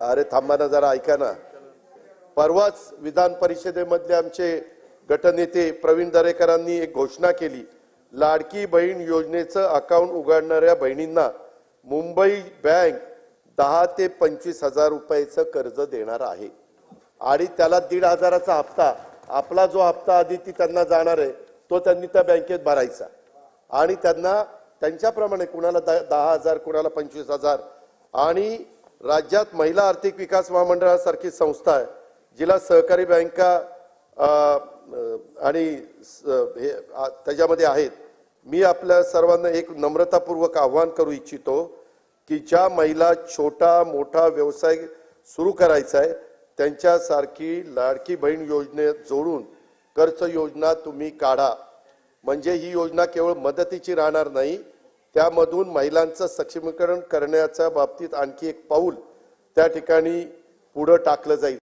अरे थांबा ना जरा ऐका ना. परवाच विधान परिषदेमधले आमचे गटनेते प्रवीण दरेकरांनी एक घोषणा केली. लाडकी बहीण योजनेचं अकाउंट उघडणाऱ्या बहिणींना मुंबई बँक दहा ते पंचवीस हजार रुपयाचं कर्ज देणार आहे. आणि त्याला दीड हजाराचा हप्ता आपला जो हप्ता आधी ती त्यांना जाणार आहे तो त्यांनी त्या बँकेत भरायचा. आणि त्यांना त्यांच्याप्रमाणे कुणाला द- दहा हजार कुणाला पंचवीस हजार. आणि राज्यात महिला आर्थिक विकास महामंडळासारखी संस्था आहे जिला सहकारी बँका आणि स- हे त्याच्यामध्ये आहेत. मी आपल्या सर्वांना एक नम्रतापूर्वक आव्हान करू इच्छितो की ज्या महिला छोटा मोठा व्यवसाय सुरू करायचा आहे त्यांच्यासारखी लाडकी बहीण योजनेत जोडून कर्ज योजना तुम्ही काढा. म्हणजे ही योजना केवळ मदतीची राहणार नाही त्यामधून महिलांचं सक्षमीकरण करण्याच्या बाबतीत आणखी एक पाऊल त्या ठिकाणी पुढं टाकलं जाईल.